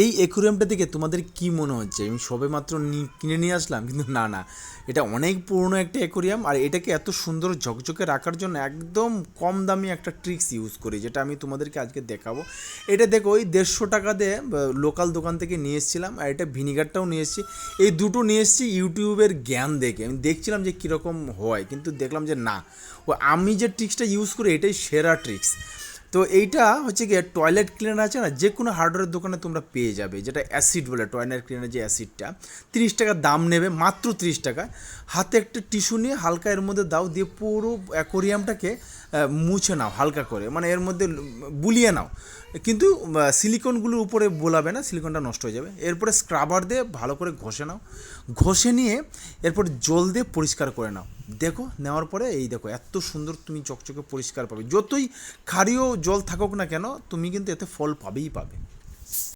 এই অ্যাকুরিয়ামটা দেখে তোমাদের কি মনে হচ্ছে? আমি সবে মাত্র কিনে নিয়ে আসলাম, কিন্তু না না। এটা অনেক পুরনো একটা অ্যাকুরিয়াম আর এটাকে এত সুন্দর ঝকঝকে রাখার জন্য একদম কম দামি একটা ট্রিক্স ইউজ করি, যেটা আমি তোমাদেরকে আজকে দেখাবো। এটা দেখো, ওই দেড়শো টাকা দিয়ে লোকাল দোকান থেকে নিয়ে এসেছিলাম আর এটা ভিনিগারটাও নিয়ে এসেছি। এই দুটো নিয়ে এসেছি ইউটিউবের জ্ঞান দেখে। আমি দেখছিলাম যে কীরকম হয়, কিন্তু দেখলাম যে না। ও আমি যে ট্রিক্সটা ইউজ করি, এটাই সেরা ট্রিক্স তো এইটা হচ্ছে কি টয়লেট ক্লিনার আছে না যে কোনো হার্ডওয়্যারের দোকানে তোমরা পেয়ে যাবে, যেটা অ্যাসিড বলে টয়লেট ক্লিনার যে অ্যাসিডটা তিরিশ টাকা দাম নেবে, মাত্র তিরিশ টাকা। হাতে একটা টিস্যু নিয়ে হালকা এর মধ্যে দাও, দিয়ে পুরো অ্যাকোরিয়ামটাকে মুছে নাও, হালকা করে। মানে এর মধ্যে বুলিয়ে নাও। কিন্তু সিলিকনগুলোর উপরে বোলাবে না সিলিকনটা নষ্ট হয়ে যাবে। এরপরে স্ক্রাবার দিয়ে ভালো করে ঘষে নাও। ঘষে নিয়ে, এরপর জল দিয়ে পরিষ্কার করে নাও। দেখো, নেওয়ার পরে এই দেখো, এত সুন্দর তুমি চকচকে পরিষ্কার পাবে। যতই ক্ষারীয় জল থাকুক না কেন, তুমি কিন্তু এতে ফল পাবেই পাবে।